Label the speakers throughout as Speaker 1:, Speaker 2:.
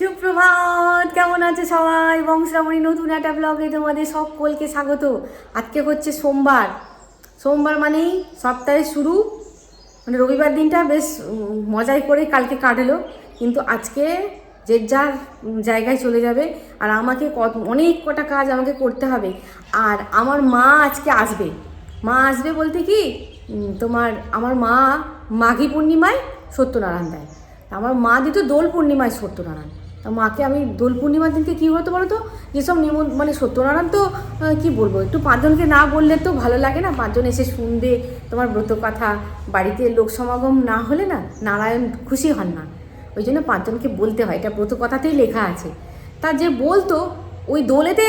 Speaker 1: সুপ্রভাত, কেমন আছে সবাই? বংশরামণি, নতুন একটা ব্লগে তোমাদের সকলকে স্বাগত। আজকে হচ্ছে সোমবার। সোমবার মানেই সপ্তাহের শুরু। মানে রবিবার দিনটা বেশ মজাই করে কালকে কাটলো। কিন্তু আজকে যে যার জায়গায় চলে যাবে আর আমাকে অনেক কটা কাজ আমাকে করতে হবে। আর আমার মা আজকে আসবে। মা আসবে বলতে কি তোমার, আমার মা মাঘী পূর্ণিমায় সত্যনারায়ণ দেয়। আমার মা দিত দোল পূর্ণিমায় সত্যনারায়ণ। মাকে আমি দোল পূর্ণিমার দিনকে কী হতো বলো তো যেসব নিমন মানে সত্যনারায়ণ তো কি বলব? একটু পাঁচজনকে না বললে তো ভালো লাগে না? পাঁচজন এসে শুনবে তোমার ব্রত কথা বাড়িতে লোক সমাগম না হলে না নারায়ণ খুশি হন না। ওই জন্য পাঁচজনকে বলতে হয়। এটা ব্রত কথাতেই লেখা আছে। তা যে বলতো, ওই দোলেতে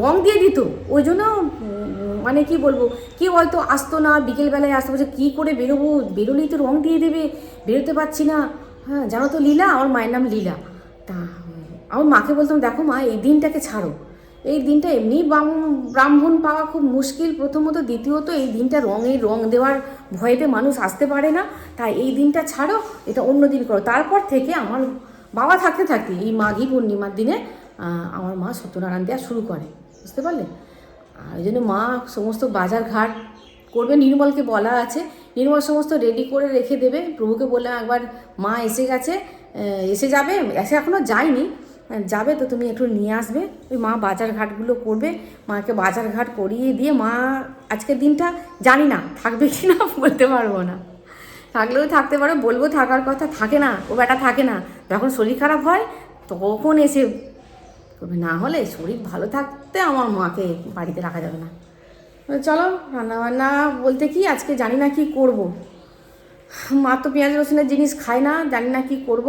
Speaker 1: রং দিয়ে দিত। ওই জন্য মানে কি বলব? কি বলতো? আসতো না, বিকেলবেলায় আসতো। বলছে, কী করে বেরোবো? বেরোলেই তো রং দিয়ে দেবে। বেরোতে পারছি না। হ্যাঁ জানো তো লীলা? আমার মায়ের নাম লীলা। তা আমার মাকে বলতাম, দেখো মা, এই দিনটাকে ছাড়ো। এই দিনটা এমনি ব্রাহ্ম- ব্রাহ্মণ পাওয়া খুব মুশকিল। প্রথমত, দ্বিতীয়ত, এই দিনটা রঙে রং দেওয়ার ভয়েতে মানুষ আসতে পারে না। তাই এই দিনটা ছাড়ো, এটা অন্য দিন করো। তারপর থেকে আমার বাবা থাকতে থাকতে, এই মাঘী পূর্ণিমার দিনে আমার মা সত্যনারায়ণ দেওয়া শুরু করে। বুঝতে পারলে? আর ওই জন্য মা সমস্ত বাজার ঘাট করবে। নির্মলকে বলা আছে। নির্মল সমস্ত রেডি করে রেখে দেবে। প্রভুকে বললাম, একবার মা এসে গেছে এসে যাবে, এসে এখনও যায়নি। যাবে তো তুমি একটু নিয়ে আসবে। ওই মা বাজার ঘাটগুলো করবে। মাকে বাজার ঘাট করিয়ে দিয়ে মা আজকের দিনটা জানি না, থাকবে কি না বলতে পারব না। থাকলেও থাকতে পারো, বলব থাকার কথা, থাকে না, ও বেটা থাকে না। যখন শরীর খারাপ হয়, তখন এসে না হলে শরীর ভালো থাকতে আমার মাকে বাড়িতে রাখা যাবে না। চলো, রান্নাবান্না বলতে কি, আজকে জানি না কি করব। মা তো পেঁয়াজ রসুনের জিনিস খায় না জানি না কি করব।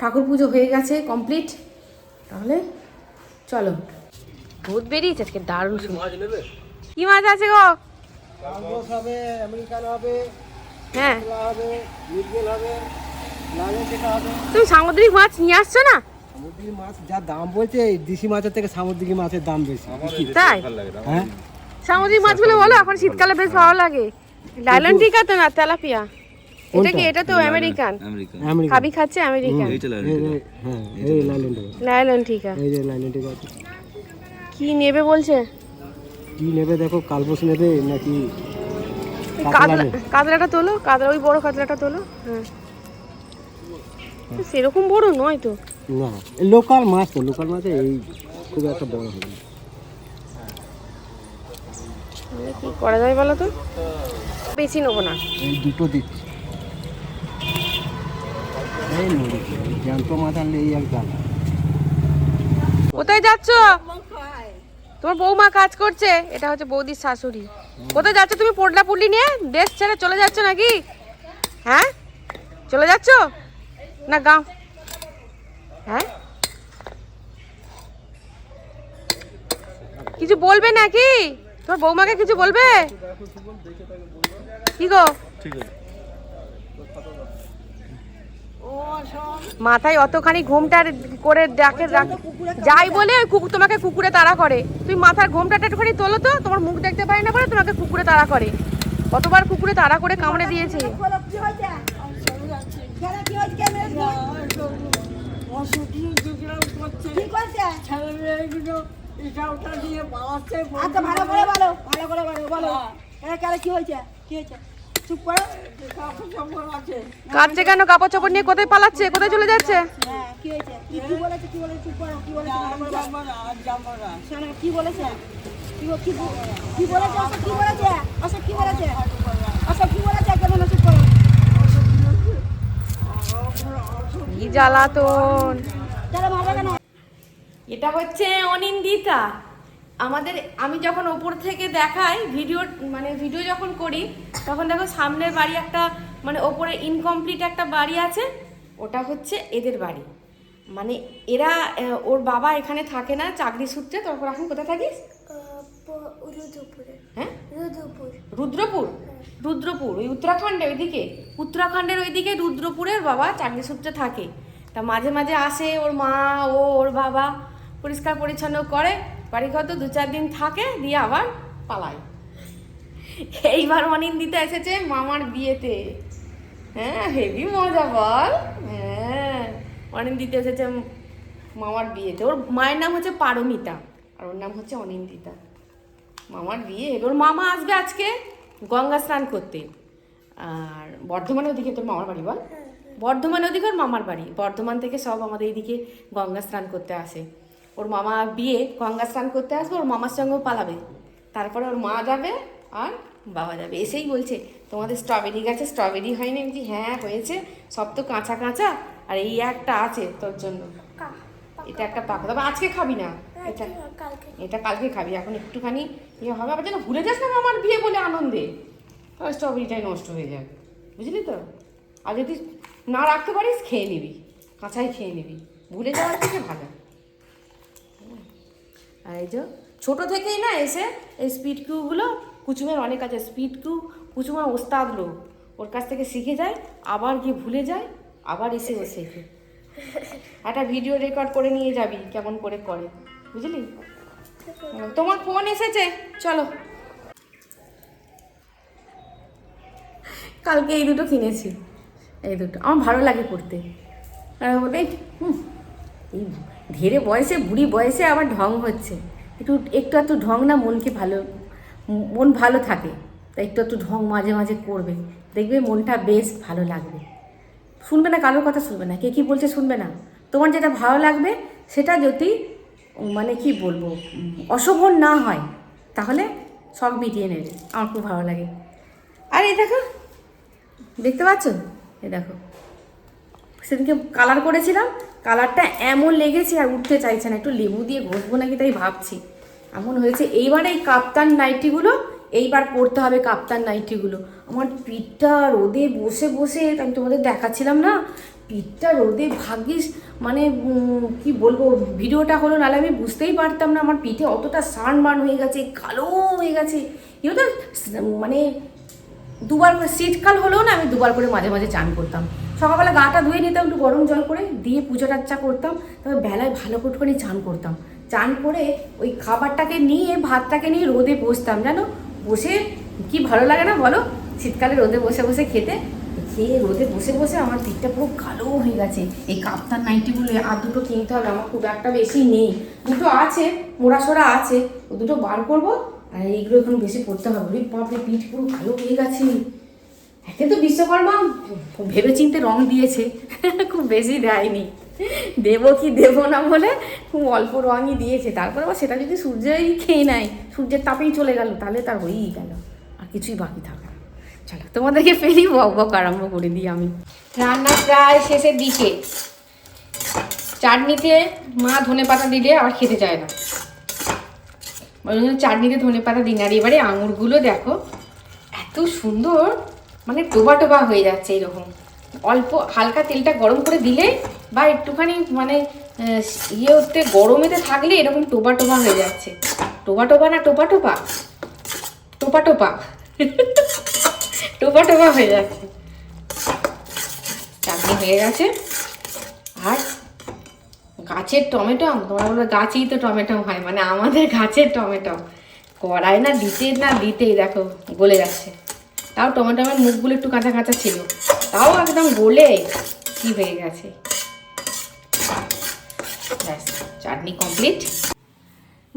Speaker 1: ঠাকুর পুজো হয়ে গেছে কমপ্লিট তাহলে চলো। ভূত বেরিয়েছে আজকে দারুণ
Speaker 2: মাছ নেবে?
Speaker 1: কি মাছ আছে গো?
Speaker 2: হবে আমেরিকান হবে
Speaker 1: হ্যাঁ।
Speaker 2: হবে হবে
Speaker 1: তুমি সামুদ্রিক মাছ নিয়ে আসছো না?
Speaker 2: সামুদ্রিক মাছ যা দাম বলছে এই দেশি মাছের থেকে সামুদ্রিক মাছের দাম বেশি
Speaker 1: তাই?
Speaker 2: হ্যাঁ?
Speaker 1: সামুদ্রিক মাছগুলো বলো এখন শীতকালে বেশ ভালো লাগে। লাইলন টিকা তো না তেলাপিয়া। এটা কি? এটা তো আমেরিকান।
Speaker 2: আমেরিকা
Speaker 1: খাবি খাচ্ছে আমেরিকান।
Speaker 2: হ্যাঁ
Speaker 1: লাইলন টিকা
Speaker 2: এই যে লাইলেন্ড ঠিক আছে।
Speaker 1: কি নেবে বলছে?
Speaker 2: কি নেবে দেখো কালবোস নেবে নাকি কাতলা
Speaker 1: কাতলা কাতলাটা তোলো কাতলা ওই বড় কাতলাটা তোলো। হ্যাঁ। সেরকম বড় নয় তো।
Speaker 2: না লোকাল মাছ তো লোকাল মাছে এই খুব একটা বড় হবে
Speaker 1: কি করা যায় বলো তো? বেশি নেব না।
Speaker 2: এই দুটো দিচ্ছি। এই নদী জ্যান্ত মাছ আনলে এই এক জ্বালা।
Speaker 1: কোথায় যাচ্ছ? তোমার বৌমা কাজ করছে এটা হচ্ছে বৌদির শাশুড়ি। কোথায় যাচ্ছ তুমি পোটলা পুটলি নিয়ে? দেশ ছেড়ে চলে যাচ্ছ নাকি? হ্যাঁ? চলে যাচ্ছ? না গাঁও। হ্যাঁ? কিছু বলবে নাকি? তোমার বৌমাকে কিছু বলবে? কি গো? মাথায় অতখানি ঘুমটা করে ডাকে ডাক- যাই বলে ওই কুকুর তোমাকে কুকুরে তাড়া করে। তুমি মাথার ঘুমটা একটুখানি তোলো তো তোমার মুখ দেখতে পাই না বলে তোমাকে কুকুরে তাড়া করে। কতবার কুকুরে তাড়া করে কামড়ে দিয়েছে?
Speaker 3: আচ্ছা ভালো করে বলো ভালো করে বলো বলো। কি হয়েছে? কি হয়েছে?
Speaker 1: কাঁদছে কেন? কাপড় চোপড় নিয়ে কোথায় পালাচ্ছে? কোথায় চলে যাচ্ছে?
Speaker 3: হ্যাঁ কি হয়েছে? কি কি বলেছে কি বলেছে? চুপ করো কি বলেছে? ভালো করে বলো। শোনো কি বলেছে? কি ব- কি ব- কি বলেছে? অশোক কি বলেছে? অশোক কি বলেছে? অশোক কি বলেছে? কেমন চুপ করো।
Speaker 1: কি জ্বালাতন। এটা হচ্ছে অনিন্দিতা। আমাদের আমি যখন ওপর থেকে দেখাই ভিডিও মানে ভিডিও যখন করি তখন দেখো সামনের বাড়ি একটা মানে ওপরে ইনকমপ্লিট একটা বাড়ি আছে ওটা হচ্ছে এদের বাড়ি। মানে এরা ওর বাবা এখানে থাকে না চাকরি সূত্রে তারপর এখন কোথায় থাকিস? হ্যাঁ? রুদ্রপুর। রুদ্রপুর? ওই উত্তরাখণ্ডে ওইদিকে? উত্তরাখণ্ডের ওইদিকে রুদ্রপুরের বাবা চাকরি সূত্রে থাকে। তা মাঝে মাঝে আসে ওর মা ও ওর বাবা পরিষ্কার পরিচ্ছন্ন করে। বাড়ি ঘর তো দু চার দিন থাকে দিয়ে আবার পালায় এইবার অনিন্দিতা এসেছে মামার বিয়েতে। হ্যাঁ হেভি মজা বল। হ্যাঁ অনিন্দিতা এসেছে মামার বিয়েতে। ওর মায়ের নাম হচ্ছে পারমিতা আর ওর নাম হচ্ছে অনিন্দিতা। মামার বিয়ে ওর মামা আসবে আজকে গঙ্গা স্নান করতে। আর বর্ধমানের ওদিকে তোর মামার বাড়ি বল? বর্ধমানের ওদিকে ওর মামার বাড়ি। বর্ধমান থেকে সব আমাদের এইদিকে গঙ্গা স্নান করতে আসে। ওর মামা বিয়ে গঙ্গা স্নান করতে আসবে ওর মামার সঙ্গেও পালাবে। তারপরে ওর মা যাবে আর বাবা যাবে। এসেই বলছে তোমাদের স্ট্রবেরি গাছে স্ট্রবেরি হয়নি? আমি হ্যাঁ হয়েছে। সব তো কাঁচা কাঁচা আর এই একটা আছে তোর জন্য। এটা একটা পাকা। তবে আজকে খাবি না। এটা এটা কালকে খাবি। এখন একটুখানি ইয়ে হবে। আবার যেন ভুলে যাস না আমার বিয়ে বলে আনন্দে। আর স্ট্রবেরিটাই নষ্ট হয়ে যাবে বুঝলি তো? আর যদি না রাখতে পারিস খেয়ে নিবি। কাঁচাই খেয়ে নিবি। ভুলে যাওয়ার থেকে ভালো। আর এই যে ছোটো থেকেই না এসে এই স্পিড কিউগুলো কুচুমের অনেক আছে। স্পিড কিউ কুচুমার ওস্তাদ লোক। ওর কাছ থেকে শিখে যায় আবার গিয়ে ভুলে যায় আবার এসে ও শেখে। একটা ভিডিও রেকর্ড করে নিয়ে যাবি কেমন করে করে। বুঝলি? তোমার ফোন এসেছে? চলো। কালকে এই দুটো কিনেছি। এই দুটো। আমার ভালো লাগে পড়তে। আর বলে হুম, এই ধীরে বয়সে, বুড়ি বয়সে আবার ঢং হচ্ছে। একটু একটু একটু ঢং না মনকে ভালো, মন ভালো থাকে। তাই একটু একটু ঢং মাঝে মাঝে করবে। দেখবে মনটা বেশ ভালো লাগবে। শুনবে না, কারোর কথা শুনবে না। কে কী বলছে শুনবে না। তোমার যেটা ভালো লাগবে, সেটা যদি মানে কি বলব, অশোভন না হয়, তাহলে সব মিটিয়ে নেবে। আমার খুব ভালো লাগে। আর এই দেখো, দেখতে পাচ্ছ? এ দেখো। সেদিনকে কালার করেছিলাম কালারটা এমন লেগেছে আর উঠতে চাইছে না। একটু লেবু দিয়ে ঘষবো নাকি তাই ভাবছি। এমন হয়েছে, এইবার এই কাপ্তান নাইটিগুলো, এইবার পরতে হবে কাপ্তান নাইটিগুলো। আমার পিঠটা রোদে বসে বসে আমি তোমাদের দেখাচ্ছিলাম না, পিঠটা রোদে ভাগ্যিস মানে কি বলব, ভিডিওটা হলো নাহলে আমি বুঝতেই পারতাম না, আমার পিঠে অতটা সানবার্ন হয়ে গেছে, কালো হয়ে গেছে। এগুলো তো মানে দুবার করে শীতকাল হলেও না আমি দুবার করে মাঝে মাঝে চান করতাম। সকালবেলা গাটা ধুয়ে নিতাম, একটু গরম জল করে দিয়ে পুজো টাচ্চা করতাম তবে বেলায় ভালো করে চান করতাম। চান করে ওই খাবারটাকে নিয়ে, ভাতটাকে নিয়ে রোদে বসতাম, জানো? বসে কি ভালো লাগে না বলো? শীতকালে রোদে বসে বসে খেতে। খেয়ে রোদে বসে বসে আমার পিঠটা পুরো কালো হয়ে গেছে। এই কাপ্তান নাইটিগুলো আর দুটো কিনতে হবে, আমার খুব একটা বেশি নেই। দুটো আছে, মোড়াসোড়া আছে, ও দুটো বার করব, আর এইগুলো এখন বেশি পড়তে হবে। বাপরে পিঠ পুরো কালো হয়ে গেছে। একে তো বিশ্বকর্মা ভেবে চিনতে রং দিয়েছে। খুব বেশি দেয়নি। দেবো কি দেবো না বলে খুব অল্প রঙই দিয়েছে। তারপর আবার সেটা যদি সূর্যই খেয়ে নেয়, সূর্যের তাপেই চলে গেল, তাহলে তার হয়েই গেল। আর কিছুই বাকি থাকে চলো, তোমাদেরকে ফেরি বক বক আরম্ভ করে দিই আমি। রান্না প্রায় শেষের দিকে। চাটনিতে মা ধনে পাতা দিলে আর খেতে চায় না। ওই জন্য চাটনিতে ধনে পাতা দিন আর এবারে আঙুরগুলো দেখো, এত সুন্দর। মানে টোবা টোবা হয়ে যাচ্ছে এরকম। অল্প হালকা তেলটা গরম করে দিলে বা একটুখানি মানে ইয়ে হতে গরমেতে থাকলে এরকম টোবা টোবা হয়ে যাচ্ছে। টোবা টোবা না টোপা টোপা টোপা টোপা টোপা টোপা হয়ে যাচ্ছে। চাটনি হয়ে গেছে। আর গাছের টমেটো, তোমরা বলো গাছেই তো টমেটো হয় মানে আমাদের গাছের টমেটো। কড়াই না দিতে না দিতেই দেখো গলে যাচ্ছে। তাও টমেটোমের মুখগুলো একটু কাঁচা কাঁচা ছিল। তাও একদম গলে কি হয়ে গেছে? ব্যাস, চাটনি কমপ্লিট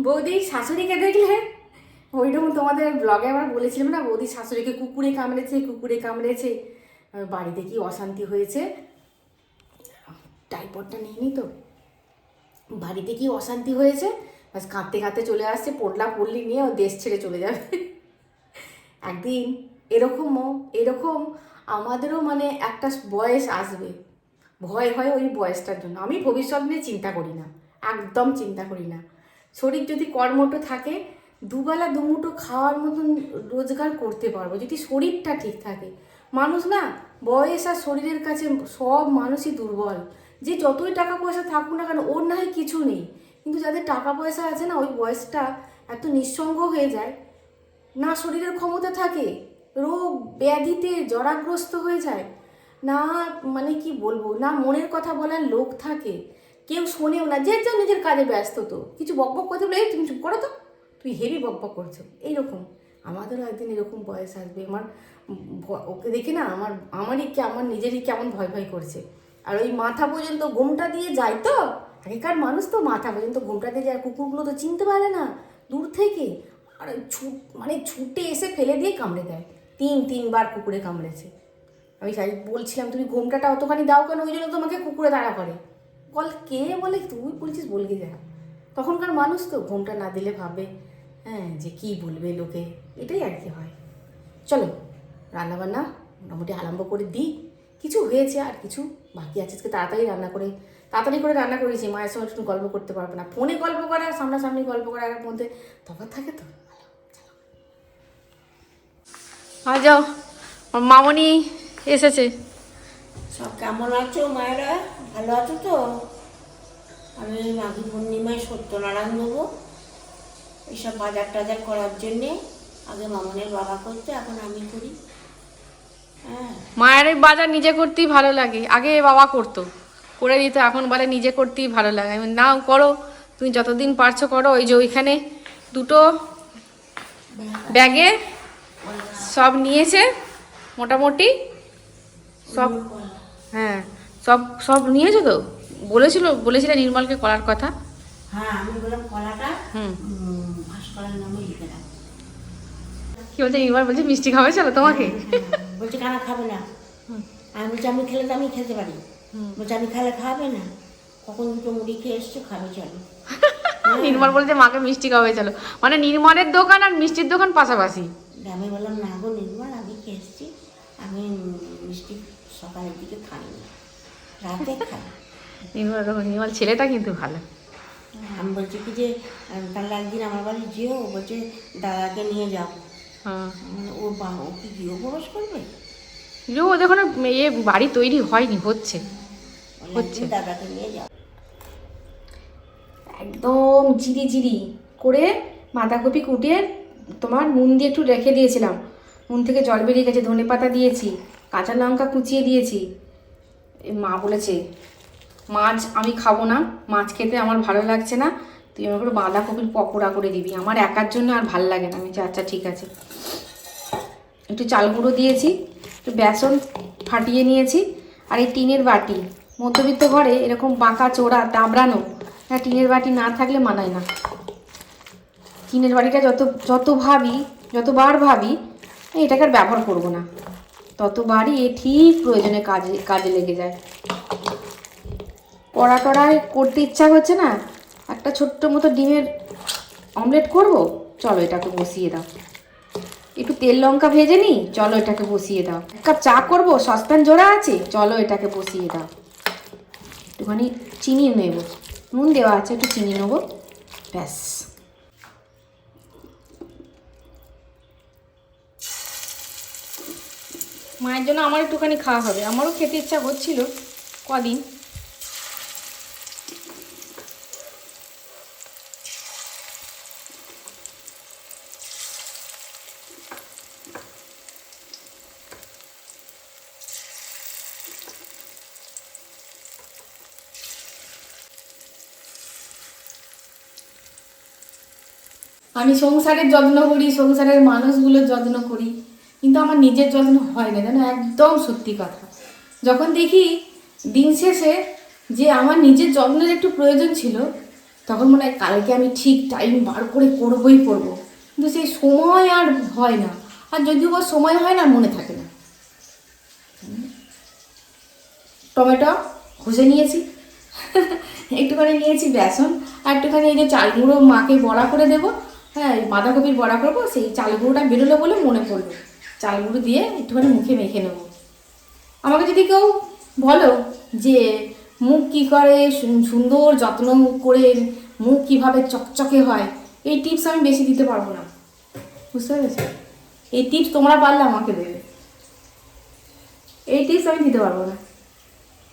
Speaker 1: বৌদি, শাশুড়িকে দেখলে? ওইরকম তোমাদের ব্লগে আবার বলেছিলাম না, বৌদি শাশুড়িকে কুকুরে কামড়েছে কুকুরে কামড়েছে। বাড়িতে কি অশান্তি হয়েছে? টাইপডটা নিইনি তো? বাড়িতে কি অশান্তি হয়েছে? বাস কাঁদতে কাঁদতে চলে আসছে পড়লা পড়লি নিয়ে ও দেশ ছেড়ে চলে যাবে। একদিন এরকমও, এরকম আমাদেরও মানে একটা বয়স আসবে। ভয় হয় ওই বয়সটার জন্য। আমি ভবিষ্যৎ নিয়ে চিন্তা করি না, একদম চিন্তা করি না। শরীর যদি কর্মটো থাকে, দুবেলা দুমুটো খাওয়ার মতন রোজগার করতে পারব, যদি শরীরটা ঠিক থাকে। মানুষ না, বয়স আর শরীরের কাছে সব মানুষই দুর্বল। যে যতই টাকা পয়সা থাকুক না কেন, ওর না হয় কিছু নেই। কিন্তু যাদের টাকা পয়সা আছে না, ওই বয়সটা এত নিঃসঙ্গ হয়ে যায়, না শরীরের ক্ষমতা থাকে রোগ ব্যাধিতে জরাগ্রস্ত হয়ে যায়। না মানে কি বলব? না মনের কথা বলার লোক থাকে। কেউ শোনেও না যে যার নিজের কাজে ব্যস্ত তো। কিছু বকবক করতে বলে "এই, তুমি চুপ করো তো। তুই হেভি বকবক করছ। এইরকম। আমাদেরও একদিন এরকম বয়স আসবে। আমার ওকে দেখে না আমার আমারই কে আমার নিজেরই কেমন ভয় ভয় করছে। আর ওই মাথা পর্যন্ত গোমটা দিয়ে যায় তো। আগেকার মানুষ তো মাথা পর্যন্ত ঘোমটাতে যায়। কুকুরগুলো তো চিনতে পারে না। দূর থেকে। আর ছুট মানে ছুটে এসে ফেলে দিয়ে কামড়ে দেয়। তিন, তিনবার কুকুরে কামড়েছে। আমি সাই বলছিলাম, তুমি ঘোমটাটা অতখানি দাও কেন? ওই জন্য তোমাকে কুকুরে দাঁড়া করে। বল, কে বলে? তুই বলছিস বলকে যা তখনকার মানুষ তো ঘোমটা না দিলে ভাবে হ্যাঁ যে কি বলবে লোকে? এটাই আর কি হয়। চলো, রান্নাবান্না মোটামুটি আরম্ভ করে দিই। কিছু হয়েছে আর কিছু বাকি আছে। আজকে তাড়াতাড়ি রান্না করে, তাড়াতাড়ি করে রান্না করেছি। মায়ের সঙ্গে একটু গল্প করতে পারবে না। ফোনে গল্প করা আর সামনাসামনি গল্প করার মধ্যে তফাৎ থাকে তো? আর যাও। মামনি এসেছে।
Speaker 3: সব কেমন আছো মায়েরা? ভালো আছো তো? আমি মাঘী পূর্ণিমায় সত্যনারায়ণ দেবো। এইসব বাজার টাজার করার জন্যে আগে মামনের বাবা করতে এখন আমি করি। হ্যাঁ।
Speaker 1: মায়ের এই বাজার নিজে করতেই ভালো লাগে। আগে বাবা করতো। করে দিত এখন বলে নিজে করতেই ভালো লাগে। আমি নাও করো। তুমি যতদিন পারছ করো। ওই যে ওইখানে দুটো ব্যাগে সব নিয়েছে মোটামুটি? সব হ্যাঁ সব সব নিয়েছো তো? বলেছিল বলেছিলে নির্মলকে করার কথা?
Speaker 3: হ্যাঁ আমি বললাম কলাটা
Speaker 1: হুম। কি বলছে নির্মল? বলছে মিষ্টি খাবে চলো তোমাকে।
Speaker 3: হ্যাঁ, বলছে কারা খাবে না। আমি বলছি আমি খেলে তো আমি খেতে পারি। বলছে আমি খেলে খাবে না। কখন দুটো মুড়ি খেয়ে এসছো খাবে চলো।
Speaker 1: নির্মল বলছে মাকে মিষ্টি খাবে চলো। মানে নির্মলের দোকান আর মিষ্টির দোকান পাশাপাশি।
Speaker 3: আমি বললাম না গো নির্মল আমি খেয়ে এসছি? আমি মিষ্টি সকালের দিকে খাইনি রাতে খাই।
Speaker 1: নির্মল নির্মল ছেলেটা কিন্তু ভালো।
Speaker 3: আমি বলছি কি যে তাহলে একদিন আমার বাড়ি যেও ও বলছে দাদাকে নিয়ে যাও।
Speaker 1: হ্যাঁ।
Speaker 3: ও বা ও কি গৃহপ্রবেশ করবে?
Speaker 1: যে ওদের কোনো মেয়ে বাড়ি তৈরি হয়নি হচ্ছে। হচ্ছে।
Speaker 3: দাদাকে নিয়ে যাও।
Speaker 1: একদম জিরি জিরি করে বাঁধাকপি কুটিয়ে তোমার নুন দিয়ে একটু রেখে দিয়েছিলাম। নুন থেকে জল বেরিয়ে গেছে, ধনে পাতা দিয়েছি, কাঁচা লঙ্কা কুচিয়ে দিয়েছি। মা বলেছে, মাছ আমি খাব না, মাছ খেতে আমার ভালো লাগছে না। তুই আমার করে বাঁধাকপির পকোড়া করে দিবি। আমার একার জন্য আর ভালো লাগে না। আমি আচ্ছা ঠিক আছে। একটু চাল গুঁড়ো দিয়েছি, একটু বেসন ফাটিয়ে নিয়েছি, আর এই টিনের বাটি। মধ্যবিত্ত ঘরে এরকম বাঁকা চোড়া দাবড়ানো হ্যাঁ টিনের বাটি না থাকলে মানায় না। টিনের বাড়িটা যত যত ভাবি, যতবার ভাবি এটাকে আর ব্যবহার করব না। ততবারই এ ঠিক প্রয়োজনে কাজে কাজে লেগে যায়। কড়া টড়ায় করতে ইচ্ছা হচ্ছে না, একটা ছোট্ট মতো ডিমের অমলেট করব? চলো এটাকে বসিয়ে দাও। একটু তেল লঙ্কা ভেজে নিই? চলো এটাকে বসিয়ে দাও। এক কাপ চা করব? সসপ্যান জোড়া আছে? চলো এটাকে বসিয়ে দাও। একটুখানি চিনি নেব। নুন দেওয়া আছে, একটু চিনি নেব। ব্যাস। মায়ের জন্য আমার একটুখানি খাওয়া হবে। আমারও খেতে ইচ্ছা হচ্ছিল কদিন। আমি সংসারের যত্ন করি, সংসারের মানুষগুলোর যত্ন করি। কিন্তু আমার নিজের যত্ন হয় না, যেন একদম সত্যি কথা। যখন দেখি দিন শেষে যে আমার নিজের যত্নের একটু প্রয়োজন ছিল, তখন মনে হয় কালকে আমি ঠিক টাইম বার করে করবই করব। কিন্তু সেই সময় আর হয় না। আর যদিও বা সময় হয় না মনে থাকে না। টমেটো ঘষে নিয়েছি। একটুখানি নিয়েছি বেসন, আর একটুখানি এই যে চাল গুঁড়ো মাকে বড়া করে দেবো। হ্যাঁ বাঁধাকপির বড়া করব, সেই চাল গুঁড়োটা বেরোলো বলে মনে পড়ল। চাল গুঁড়ো দিয়ে একটুখানি মুখে মেখে নেব। আমাকে যদি কেউ বলো যে, মুখ কী করে সুন্দর, যত্ন করে মুখ কীভাবে চকচকে হয়? এই টিপস আমি বেশি দিতে পারব না। বুঝতে পেরেছ? এই টিপস তোমরা পারলে আমাকে দেবে। এই টিপস আমি দিতে পারব না।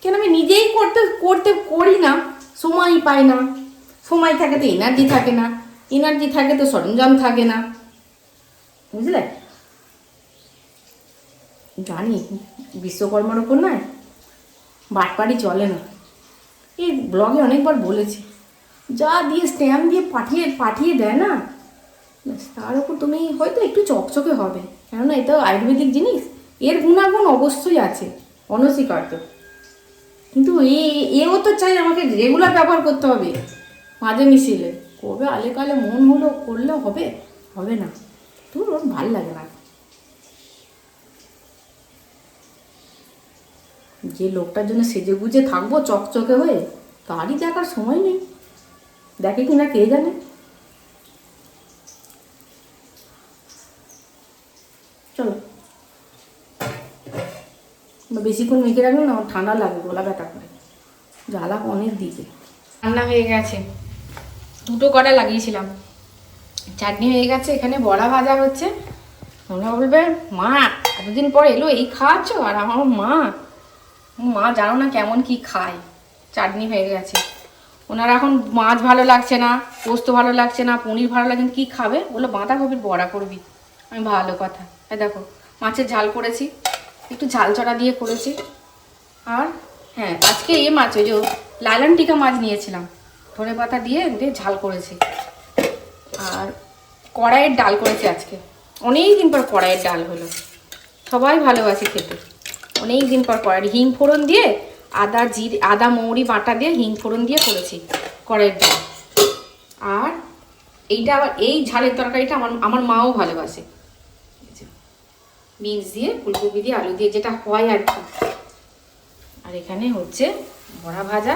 Speaker 1: কেন আমি নিজেই করতে করতে করি না সময় পাই না। সময় থাকে তো এনার্জি থাকে না। এনার্জি থাকে তো সরঞ্জাম থাকে না। বুঝলে? জানি, বিশ্বকর্মার ওপর নয়, বাটপাড়ি চলে না। এই ব্লগে অনেকবার বলেছি, যা দিয়ে স্ট্যাম্প দিয়ে পাঠিয়ে পাঠিয়ে দেয় না তার উপর তুমি হয়তো একটু চকচকে হবে। কেননা এটা আয়ুর্বেদিক জিনিস, এর গুণাগুণ অবশ্যই আছে, অনস্বীকার্য। কিন্তু এ, এও তো চাই আমাকে রেগুলার ব্যবহার করতে হবে, মাঝে মিশিয়ে কবে আলে কালে মন হলো, করলে হবে হবে না। তোর ওর ভালো লাগে না। যে লোকটার জন্য সেজে গুজে থাকব চকচকে হয়ে, তারই দেখার সময় নেই। দেখে কিনা কে জানে? চলো। বেশিক্ষণ মেখে রাখলে না ঠান্ডা লাগে গলা ব্যথা করে। জ্বালা অনেক দিকে। রান্না হয়ে গেছে। দুটো কটা লাগিয়েছিলাম। চাটনি হয়ে গেছে, এখানে বড়া ভাজা হচ্ছে। তোমরা বলবে মা, এতদিন পর এলো এই খাওয়াচ্ছ? আর আমার মা মা জানো না কেমন কি খায়। চাটনি হয়ে গেছে। ওনার এখন মাছ ভালো লাগছে না, পোস্ত ভালো লাগছে না, পনির ভালো লাগছে কি খাবে? বলল, বাঁধাকপির বড়া করবি। আমি ভালো কথা। হ্যাঁ দেখো, মাছের ঝাল করেছি। একটু ঝাল ছড়া দিয়ে করেছি। আর হ্যাঁ আজকে এ মাছ, ওই যে লাইলান টিকা মাছ নিয়েছিলাম। ধনে পাতা দিয়ে দিয়ে ঝাল করেছি। আর কড়াইয়ের ডাল করেছি আজকে। অনেক দিন পর কড়াইয়ের ডাল হলো। সবাই ভালোবাসি খেতে। অনেক দিন পর কড়াই হিং ফোড়ন দিয়ে আদা জিরে, আদা, মৌরি, বাটা দিয়ে হিং ফোড়ন দিয়ে করেছি কড়াইয়ের ডাল আর এইটা আবার এই ঝালের তরকারিটা আমার আমার মাও ভালোবাসে। বিনস দিয়ে, ফুলকপি দিয়ে, আলু দিয়ে যেটা হয় আর কি। আর এখানে হচ্ছে বড়া ভাজা।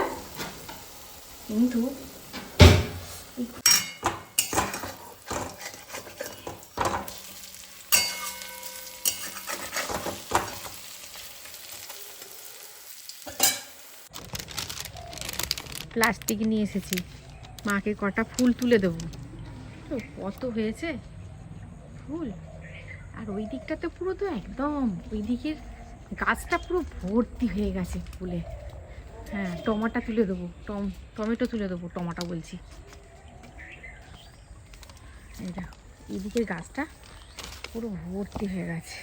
Speaker 1: কিন্তু প্লাস্টিক নিয়ে এসেছি। মাকে কটা ফুল তুলে দেবো। কত হয়েছে? ফুল? আর ওই দিকটা তো পুরো তো একদম, ওই দিকের গাছটা পুরো ভর্তি হয়ে গেছে ফুলে। হ্যাঁ টমাটা তুলে দেবো, টম, টমেটো তুলে দেবো, টমাটো বলছি। এই দিকের গাছটা পুরো ভর্তি হয়ে গেছে।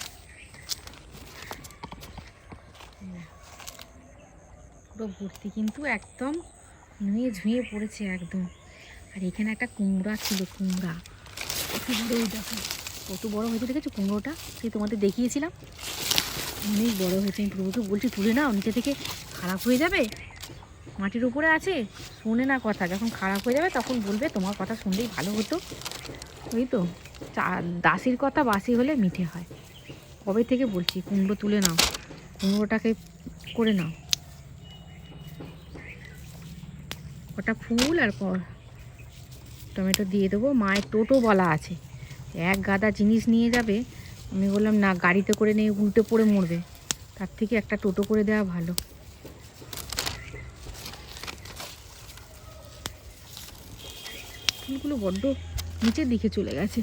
Speaker 1: পুরো ভর্তি কিন্তু একদম নুয়ে ঝুঁয়ে পড়েছে একদম। আর এখানে একটা কুমড়া ছিল, কুমড়া। কত বড় ওই দেখো কত বড় হয়েছে দেখেছ কুমড়োটা? সেই তোমাদের দেখিয়েছিলাম। অনেক বড় হয়েছে, আমি প্রভুকে বলছি, তুলে নাও, নিচে থেকে খারাপ হয়ে যাবে? মাটির উপরে আছে? শোনে না কথা, যখন খারাপ হয়ে যাবে তখন বলবে, তোমার কথা শুনলেই ভালো হতো। ওই তো দাসির কথা বাসি হলে মিঠে হয়। কবে থেকে বলছি, কুমড়ো তুলে নাও, কুমড়োটাকে করে নাও। কটা ফুল আর টমেটো দিয়ে দেবো। মায়ের টোটো বলা আছে। এক গাদা জিনিস নিয়ে যাবে। আমি বললাম, না, গাড়িতে করে নিয়ে উল্টে পড়ে মরবে। তার থেকে একটা টোটো করে দেওয়া ভালো। ফুলগুলো বড্ড নিচের দিকে চলে গেছে।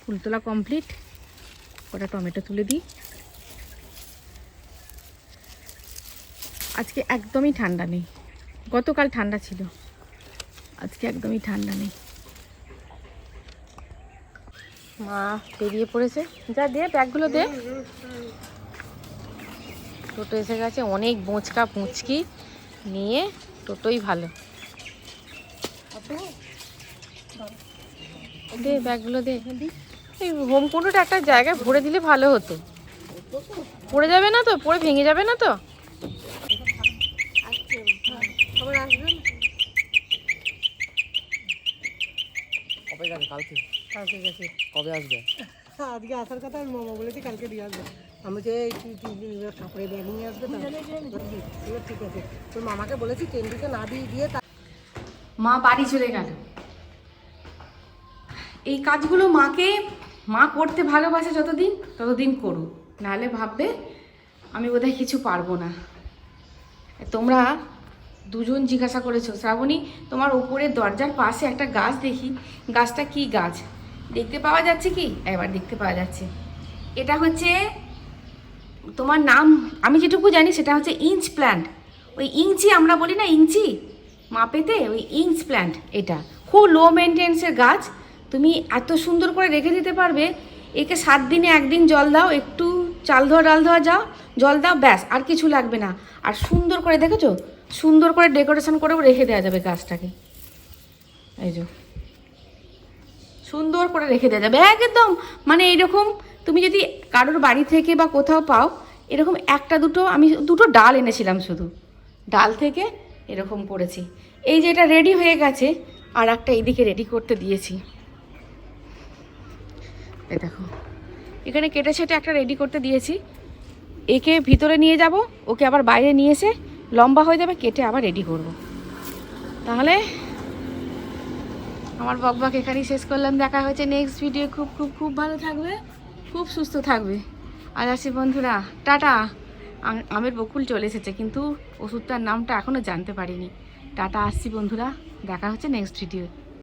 Speaker 1: ফুল তোলা কমপ্লিট। কটা টমেটো তুলে দিই। আজকে একদমই ঠান্ডা নেই। গতকাল ঠান্ডা ছিল। আজকে একদমই ঠান্ডা নেই। মা, বেরিয়ে পড়েছে। যা, দে, ব্যাগগুলো দে। টোটো এসে গেছে, অনেক বোঁচকা পুঁচকি নিয়ে টোটোই ভালো। দে, ব্যাগগুলো দে। এই হোম কুটোটা একটা জায়গায় ভরে দিলে ভালো হতো। পড়ে যাবে না তো? পড়ে ভেঙে যাবে না তো?
Speaker 2: কবে গেছে কালকে?
Speaker 4: কালকে গেছে।
Speaker 2: কবে আসবে?
Speaker 4: আজকে আসার কথা আমি মামা বলেছি কালকে দিয়ে আসবে। আমি যে কাপড়ে ব্যাগ নিয়ে আসবে ঠিক আছে। তোর মামাকে বলেছি কেন্দ্রিকে না দিয়ে দিয়ে
Speaker 1: মা বাড়ি চলে গেল। এই কাজগুলো মাকে মা করতে ভালোবাসে যতদিন ততদিন করুক। নাহলে ভাববে আমি বোধহয় কিছু পারব না। তোমরা দুজন জিজ্ঞাসা করেছ। শ্রাবণী, তোমার উপরের দরজার পাশে একটা গাছ দেখি। গাছটা কি গাছ? দেখতে পাওয়া যাচ্ছে কি? এবার দেখতে পাওয়া যাচ্ছে। এটা হচ্ছে, তোমার নাম, আমি যেটুকু জানি সেটা হচ্ছে ইঞ্চ প্ল্যান্ট। ওই ইঞ্চি আমরা বলি না ইঞ্চি? মাপেতে ওই ইঞ্চ প্ল্যান্ট এটা। খুব লো মেনটেন্সের গাছ। তুমি এত সুন্দর করে রেখে দিতে পারবে। একে সাত দিনে একদিন জল দাও, একটু চাল ধোয়া, ডাল ধোয়া যাও, জল দাও, ব্যাস, আর কিছু লাগবে না। আর সুন্দর করে দেখেছ? সুন্দর করে ডেকোরেশন করেও রেখে দেওয়া যাবে গাছটাকে। এই যে। সুন্দর করে রেখে দেওয়া যাবে। একদম মানে এইরকম তুমি যদি কারোর বাড়ি থেকে বা কোথাও পাও, এরকম একটা দুটো, আমি দুটো ডাল এনেছিলাম শুধু। ডাল থেকে এরকম করেছি এই যে এটা রেডি হয়ে গেছে, আর একটা এইদিকে রেডি করতে দিয়েছি। এই দেখো, এখানে কেটে সেটে একটা রেডি করতে দিয়েছি। একে ভিতরে নিয়ে যাব, ওকে আবার বাইরে নিয়ে এসে লম্বা হয়ে যাবে, কেটে আবার রেডি করব। তাহলে আমার বকবাক এখানেই শেষ করলাম। দেখা হয়েছে নেক্সট ভিডিও খুব খুব খুব ভালো থাকবে, খুব সুস্থ থাকবে। আর আসি বন্ধুরা, টাটা। আম- আমের বকুল চলে এসেছে, কিন্তু ওষুধটার নামটা এখনও জানতে পারিনি। টাটা, আসছি বন্ধুরা। দেখা হচ্ছে নেক্সট ভিডিও